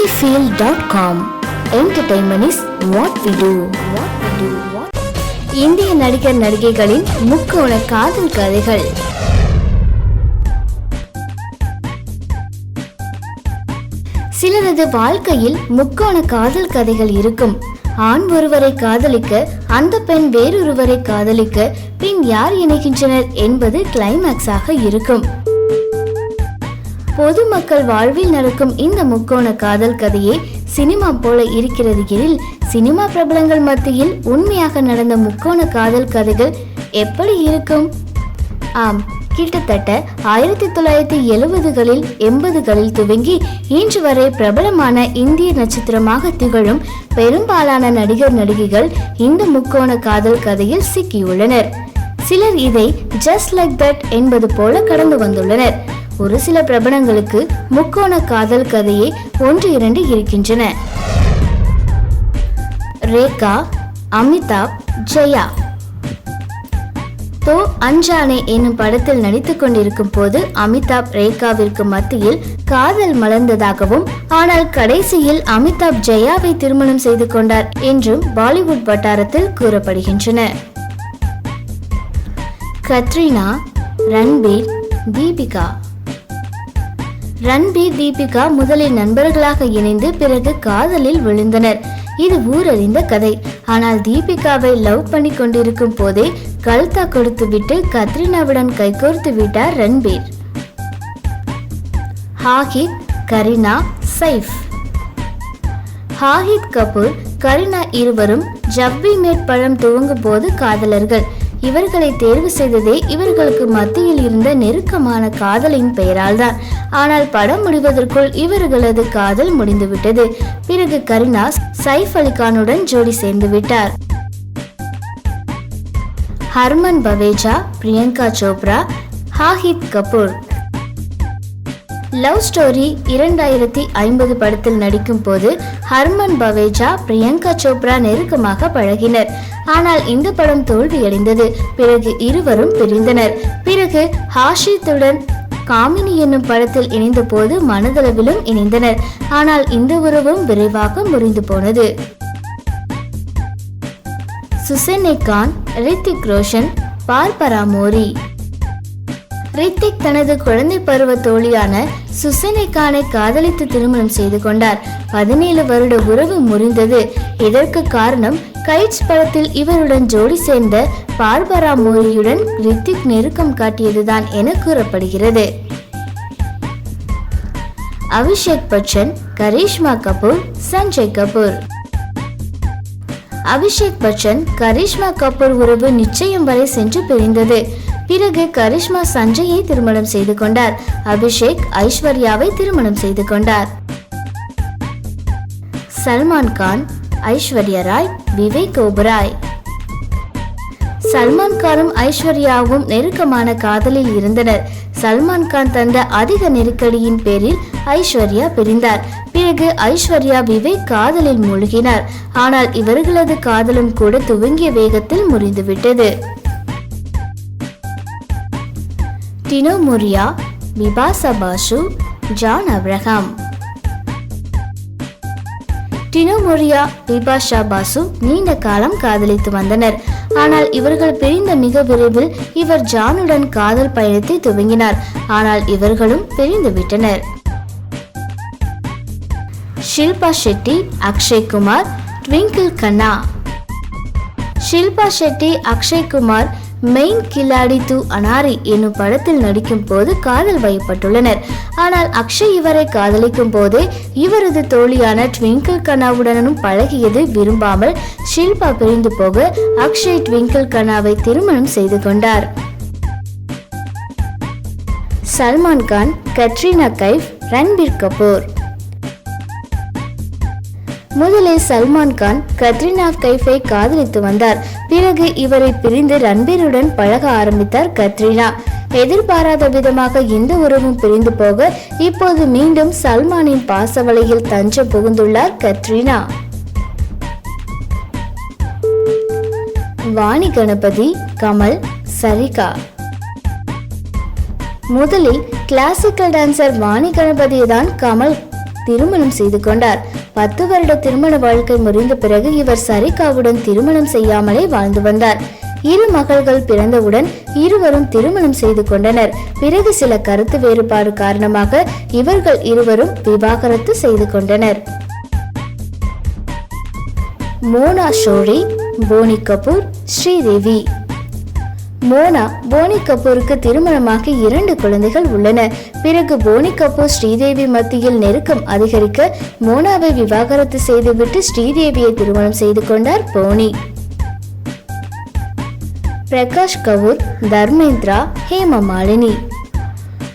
cityfeel.com Entertainment is what we do. What இந்திய நடிகர் நடிகைகளின் முக்கோண காதல் கதைகள். சிலரது வாழ்க்கையில் முக்கோண காதல் கதைகள் இருக்கும். ஆண் ஒருவரை காதலிக்க அந்த பெண் வேறொருவரை காதலிக்க பின் யார் இணைகின்றனர் என்பது கிளைமேக்ஸாக இருக்கும். பொதுமக்கள் வாழ்வில் நடக்கும் இந்த முக்கோண காதல் கதையே சினிமா போல இருக்கிறது எனில் சினிமா பிரபலங்கள் மத்தியில் உண்மையாக நடந்த முக்கோண காதல் கதைகள் எப்படி இருக்கும்? ஆம் கிட்டத்தட்ட ஆயிரத்தி தொள்ளாயிரத்தி எழுபதுகளில் எண்பதுகளில் துவங்கி இன்று வரை பிரபலமான இந்திய நட்சத்திரமாக திகழும் பெரும்பாலான நடிகர் நடிகைகள் இந்த முக்கோண காதல் கதையில் சிக்கியுள்ளனர். சிலர் இதை ஜஸ்ட் லைக் தட் என்பது போல கடந்து வந்துள்ளனர். ஒரு சில பிரபலங்களுக்கு முக்கோண காதல் கதையே ஒன்று இரண்டு இருக்கின்றன. ரேகா அமிதாப் ஜெயா. தோ அஞ்சானே என்னும் படத்தில் நடித்துக் கொண்டிருக்கும் போது அமிதாப் ரேகாவிற்கு மத்தியில் காதல் மலர்ந்ததாகவும் ஆனால் கடைசியில் அமிதாப் ஜெயாவை திருமணம் செய்து கொண்டார் என்றும் பாலிவுட் வட்டாரத்தில் கூறப்படுகின்றன. கத்ரினா ரன்பீர் தீபிகா. ரன்பீர் தீபிகா முதலில் நண்பர்களாக இணைந்து பிறகு காதலில் விழுந்தனர். இது ஊரறிந்த கதை. ஆனால் தீபிகாவை லவ் பண்ணி கொண்டிருக்கும் போதே கல்தா கொடுத்து விட்டு கத்ரினாவுடன் கைகோர்த்து விட்டார் ரன்பீர் ஹாஹித் கரீனா சைஃப். ஹாஹித் கபூர் கரீனா இருவரும் ஜவ்வி மேட் பழம் துவங்கும் போது காதலர்கள். இவர்களை தேர்வு செய்ததே இவர்களுக்கு மத்தியில் இருந்த நெருக்கமான காதலின் பெயரால் தான் ஆனால் படம் முடிவதற்குள் இவர்களது காதல் முடிந்துவிட்டது. பிறகு கருணா சைஃப் அலிகானுடன் ஜோடி சேர்ந்து விட்டார். ஹர்மன் பவேஜா பிரியங்கா சோப்ரா ஹாஹித் கபூர். லவ் ஸ்டோரி இரண்டாயிரத்தி ஐம்பது படத்தில் நடிக்கும் போது ஹர்மன் பவேஜா பிரியங்கா சோப்ரா நெருக்கமாக பழகினர். ஆனால் இந்த படம் தோல்வியடைந்தது. பிறகு இருவரும் பிரிந்தனர். பிறகு ஹாஷித்துடன் காமினி என்னும் படத்தில் இணைந்த போது மனதளவிலும் இணைந்தனர். ஆனால் இந்த உறவும் விரைவாக முறிந்து போனது. Sussanne Khan Hrithik Roshan Barbara Mori Hrithik தனது குழந்தை பருவ தோழியான சுசனை கானை காதலித்து திருமணம் செய்து கொண்டார். பதினேழு வருட உறவு முறிந்தது. இதற்கு காரணம் கைட்ஸ் படத்தில் இவருடன் ஜோடி சேர்ந்த பார்பரா மோரியுடன் ரித்திக் நெருக்கம் காட்டியதுதான் என கூறப்படுகிறது. அபிஷேக் பச்சன் கரீஷ்மா கபூர் சஞ்சய் கபூர். அபிஷேக் பச்சன் கரீஷ்மா கபூர் உறவு நிச்சயம் வரை சென்று பிரிந்தது. பிறகு கரிஷ்மா சஞ்சயை திருமணம் செய்து கொண்டார். அபிஷேக் ஐஸ்வர்யாவை திருமணம் செய்து கொண்டார். சல்மான் கான் ஐஸ்வர்யா ராய் விவேக் ஓபராய். சல்மான் கானும் ஐஸ்வர்யாவும் நெருக்கமான காதலில் இருந்தனர். சல்மான் கான் தந்த அதிக நெருக்கடியின் பேரில் ஐஸ்வர்யா பிரிந்தார். பிறகு ஐஸ்வர்யா விவேக் காதலில் மூழ்கினார். ஆனால் இவர்களது காதலும் கூட துவங்கிய வேகத்தில் முறிந்துவிட்டது. டினோ முரியா பிபாசா பாசு ஜான் அப்ரஹாம் டினோ மொரியா பிபாஷா பாசு நீண்ட காலம் காதலித்து வந்தனர். ஆனால் இவர்கள் பிரிந்த மிக விரைவில் இவர் ஜானுடன் காதல் பயணத்தை துவங்கினார். ஆனால் இவர்களும் பிரிந்து விட்டனர். ஷில்பா ஷெட்டி அக்ஷய் குமார் ட்விங்கிள் கண்ணா. ஷில்பா ஷெட்டி அக்ஷய் குமார் மெயின் கில்லாடி து அனாரி என்னும் படத்தில் நடிக்கும் போது காதல் வயப்பட்டுள்ளனர். ஆனால் அக்ஷய் இவரை காதலிக்கும் போதே இவரது தோழியான ட்விங்கிள் கண்ணாவுடனும் பழகியது விரும்பாமல் ஷில்பா பிரிந்து போக அக்ஷய் ட்விங்கிள் கண்ணாவை திருமணம் செய்து கொண்டார். சல்மான் கான் கட்ரினா கைஃப் ரன்பீர் கபூர். முதலில் சல்மான் கான் கத்ரினா கைஃபை காதலித்து வந்தார். பிறகு இவரை பிரிந்து ரன்பீருடன் பழக ஆரம்பித்தார் கத்ரினா. எதிர்பாராத விதமாக இந்த உறவும் பிரிந்து போக இப்போது மீண்டும் சல்மானின் பாசவலையில் தஞ்சம் புகுந்துள்ளார் கத்ரினா. வாணி கணபதி கமல் சரிகா. முதலில் கிளாசிக்கல் டான்சர் வாணி கணபதியை தான் கமல் திருமணம் செய்து கொண்டார். பத்து வருட திருமண வாழ்க்கை முறிந்த பிறகு இவர் சரிகாவுடன் திருமணம் செய்யாமலே வாழ்ந்து வந்தார். இரு மகள்கள் பிறந்தவுடன் இருவரும் திருமணம் செய்து கொண்டனர். பிறகு சில கருத்து வேறுபாடு காரணமாக இவர்கள் இருவரும் விவாகரத்து செய்து கொண்டனர். மோனா ஷோரி போனி கபூர் ஸ்ரீதேவி. மோனா போனி கபூருக்கு திருமணமாக இரண்டு குழந்தைகள் உள்ளன. பிறகு போனி கபூர் ஸ்ரீதேவி மத்தியில் நெருக்கம் அதிகரிக்க மோனாவை விவாகரத்து செய்துவிட்டு ஸ்ரீதேவியை திருமணம் செய்து கொண்டார் போனி. பிரகாஷ் கபூர் தர்மேந்திரா ஹேமா மாலினி.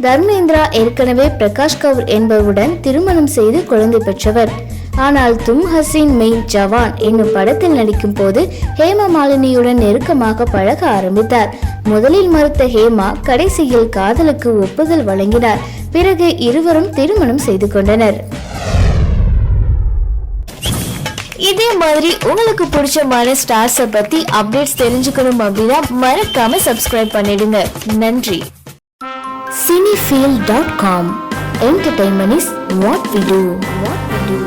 தர்மேந்திரா ஏற்கனவே பிரகாஷ் கவுர் என்பவருடன் திருமணம் செய்து குழந்தை பெற்றவர். ஆனால் தும் ஹசீன் மெயின் ஜவான் என்னும் படத்தில் நடிக்கும் போது ஹேமா மாலினியுடன் நெருக்கமாக பழக ஆரம்பித்தார். முதலில் மறுத்த ஹேமா கடைசியில் காதலுக்கு ஒப்புதல் வழங்கினார். பிறகு இருவரும் திருமணம் செய்து கொண்டனர். இதே மாதிரி உங்களுக்கு பிடிச்சமான ஸ்டார்ஸை பத்தி அப்டேட்ஸ் தெரிஞ்சுக்கணும் அப்படின்னா மறக்காம சப்ஸ்கிரைப் பண்ணிடுங்க. நன்றி. Cinefeel dot com entertainment is what we do what we do